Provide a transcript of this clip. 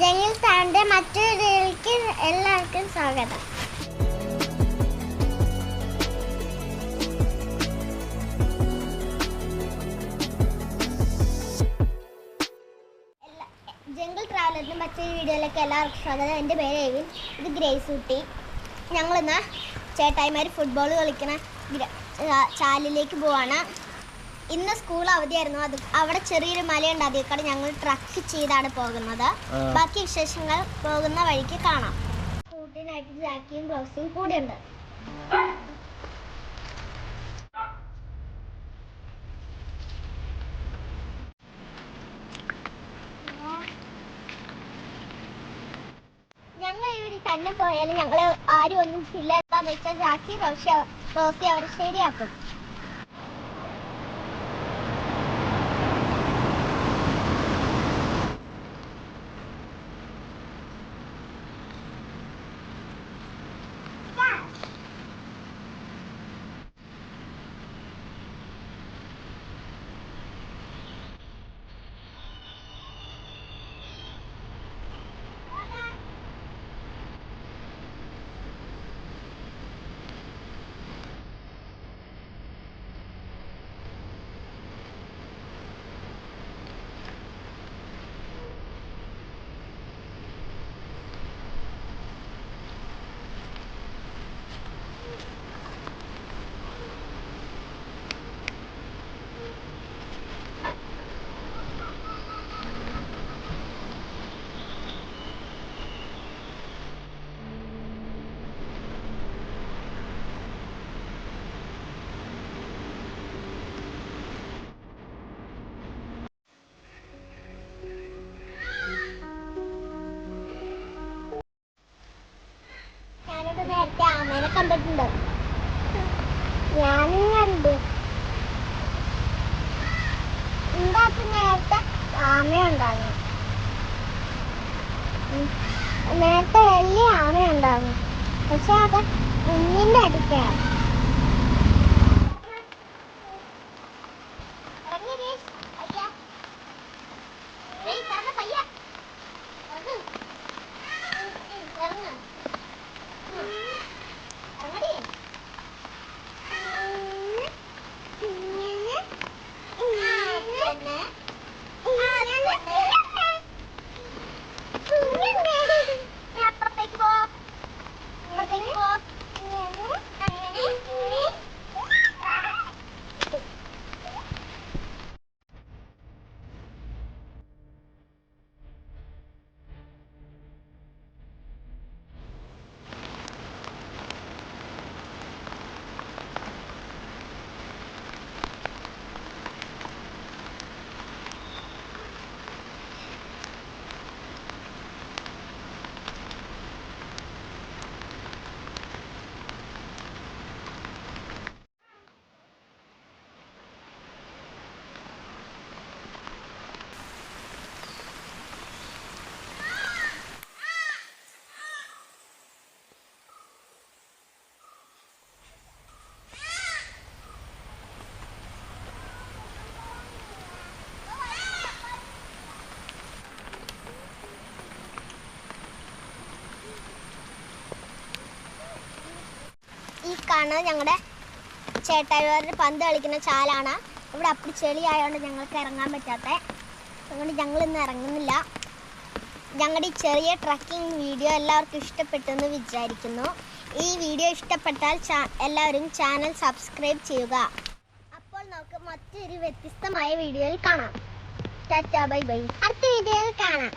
ജനിൽ താന്റെ മറ്റൊരു എല്ലാവർക്കും സ്വാഗതം. ജംഗിൾ ട്രാവലറിന്റെ മറ്റൊരു വീഡിയോയിലേക്ക് എല്ലാവർക്കും സ്വാഗതം. എന്റെ പേര് എവിൻ ഇത് ഗ്രേസ് കുട്ടി. ഞങ്ങളിന്ന് ചേട്ടായിമാർ ഫുട്ബോൾ കളിക്കുന്ന ചാലിലേക്ക് പോവാണ്. ഇന്ന് സ്കൂൾ അവധിയായിരുന്നു. അത് അവിടെ ചെറിയൊരു മലയുണ്ട്. അതേക്കാട് ഞങ്ങൾ ട്രക്ക് ചെയ്താണ് പോകുന്നത്. ബാക്കി വിശേഷങ്ങൾ പോകുന്ന വഴിക്ക് കാണാം. കൂട്ടിനായിട്ട് ജാക്കിയും ബ്ലൗസും കൂടെ ഉണ്ട്. ഞങ്ങൾ ഇവിടെ തന്നെ പോയാലും ഞങ്ങളെ ആരും ഒന്നും ഇല്ലാന്ന് വെച്ചാൽ ജാക്കി റോഷി റോസി അവർ ശരിയാക്കും. കണ്ടിട്ടുണ്ട് ഞാനും കണ്ട്. ഇതിനകത്ത് നേരത്തെ? ആമയുണ്ടാകും. നേരത്തെ വലിയ ആമയുണ്ടായിരുന്നു. പക്ഷെ അത് കുഞ്ഞിന്റെ അടുത്താണ് കാണുന്നത് ഞങ്ങളുടെ ചേട്ടായിമാരുടെ പന്ത് കളിക്കുന്ന ചാലാണ്. ഇവിടെ അപ്പടി ചെളി ആയതുകൊണ്ട് ഞങ്ങൾക്ക് ഇറങ്ങാൻ പറ്റാത്ത. അതുകൊണ്ട് ഞങ്ങൾ ഇന്ന് ഇറങ്ങുന്നില്ല. ഞങ്ങളുടെ ഈ ചെറിയ ട്രക്കിംഗ് വീഡിയോ എല്ലാവർക്കും ഇഷ്ടപ്പെട്ടെന്ന് വിചാരിക്കുന്നു. ഈ വീഡിയോ ഇഷ്ടപ്പെട്ടാൽ എല്ലാവരും ചാനൽ സബ്സ്ക്രൈബ് ചെയ്യുക. അപ്പോൾ നമുക്ക് മറ്റൊരു വ്യത്യസ്തമായ വീഡിയോയിൽ കാണാം. Tata bye bye. അടുത്ത വീഡിയോയിൽ കാണാം.